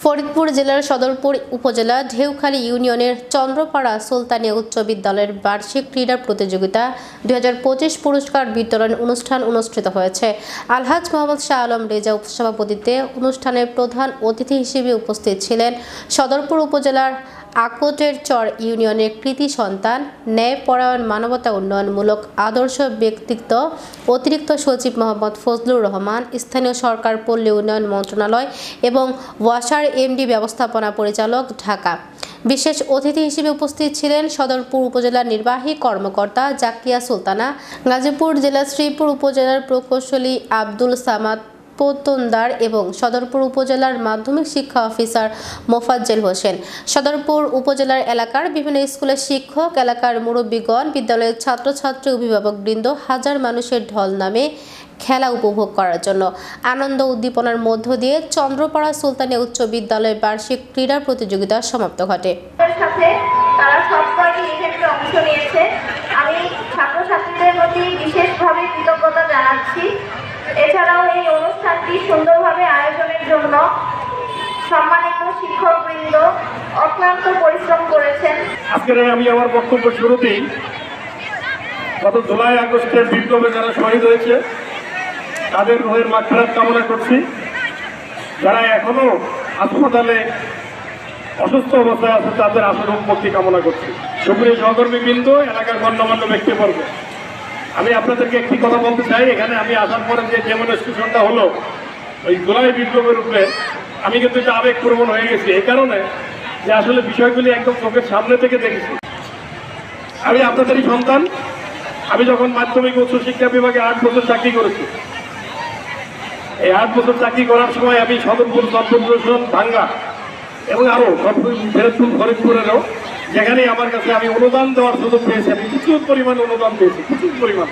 ফরিদপুর জেলার সদরপুর উপজেলা ঢেউখালী ইউনিয়নের চন্দ্রপাড়া সুলতানিয়া উচ্চ বিদ্যালয়ের বার্ষিক ক্রীড়া প্রতিযোগিতা দু হাজার পঁচিশ পুরস্কার বিতরণ অনুষ্ঠান অনুষ্ঠিত হয়েছে। আলহাজ মোহাম্মদ শাহ আলম রেজা সভাপতিত্বে অনুষ্ঠানের প্রধান অতিথি হিসেবে উপস্থিত ছিলেন সদরপুর উপজেলার আকোটের চর ইউনিয়নের কৃতি সন্তান, ন্যায়পরায়ণ মানবতা উন্নয়নমূলক আদর্শ ব্যক্তিত্ব, অতিরিক্ত সচিব মোহাম্মদ ফজলুর রহমান, স্থানীয় সরকার পল্লী উন্নয়ন মন্ত্রণালয় এবং ওয়াসার এমডি ব্যবস্থাপনা পরিচালক ঢাকা। বিশেষ অতিথি হিসেবে উপস্থিত ছিলেন সদরপুর উপজেলার নির্বাহী কর্মকর্তা জাকিয়া সুলতানা, গাজীপুর জেলার শ্রীপুর উপজেলার প্রকৌশলী আব্দুল সামাদ পোতনদার এবং সদরপুর উপজেলার মাধ্যমিক শিক্ষা অফিসার মোফাজ্জেল হোসেন। সদরপুর উপজেলার এলাকার বিভিন্ন স্কুলের শিক্ষক, এলাকার মুরব্বীগণ, বিদ্যালয়ের ছাত্রছাত্রী, অভিভাবকবৃন্দ হাজার মানুষের ঢল নামে খেলা উপভোগ করার জন্য। আনন্দ উদ্দীপনার মধ্য দিয়ে চন্দ্রপাড়া সুলতানিয়া উচ্চ বিদ্যালয়ের বার্ষিক ক্রীড়া প্রতিযোগিতা সমাপ্ত ঘটে। তারা অংশ নিয়েছে। ছাত্রছাত্রীদের প্রতি বিশেষভাবে কৃতজ্ঞতা জানাচ্ছি। এছাড়াও এই অনুষ্ঠানটি সুন্দরভাবে আয়োজনের জন্য সম্মানিত শিক্ষকবৃন্দ অক্লান্ত পরিশ্রম করেছেন। আজকের আমি আমার বক্তব্য শুরুতেই গত জুলাই আগস্টের বিপ্লবে যারা শহীদ হয়েছে, তাদের রোহের মাখারাত কামনা করছি। যারা এখনও হাসপাতালে অসুস্থ অবস্থায় আছে, তাদের আশরোগ মুক্তি কামনা করছি। সুপ্রিয় সহকর্মী বিন্দু এলাকার গণ্যমান্য ব্যক্তিবর্গ, আমি আপনাদেরকে একটি কথা বলতে চাই। এখানে আমি আসার পরে যে ডেমনস্ট্রেশনটা হলো, ওই জুলাই বিপ্লবের উপরে, আমি কিন্তু এটা আবেগপ্রবণ হয়ে গেছি। এই কারণে যে আসলে বিষয়গুলি একদম চোখের সামনে থেকে দেখেছি। আমি আপনাদেরই সন্তান। আমি যখন মাধ্যমিক উচ্চ শিক্ষা বিভাগে আট বছর চাকরি করেছি, এই আট বছর চাকরি করার সময় আমি সদরপুর কর্পোরেশন ভাঙ্গা এবং আরও ফেরতপুর ফরিদপুরেরও যেখানে আমার কাছে আমি অনুদান দেওয়ার সুযোগ পেয়েছি। আমি প্রচুর পরিমাণ অনুদান পেয়েছি, প্রচুর পরিমাণ।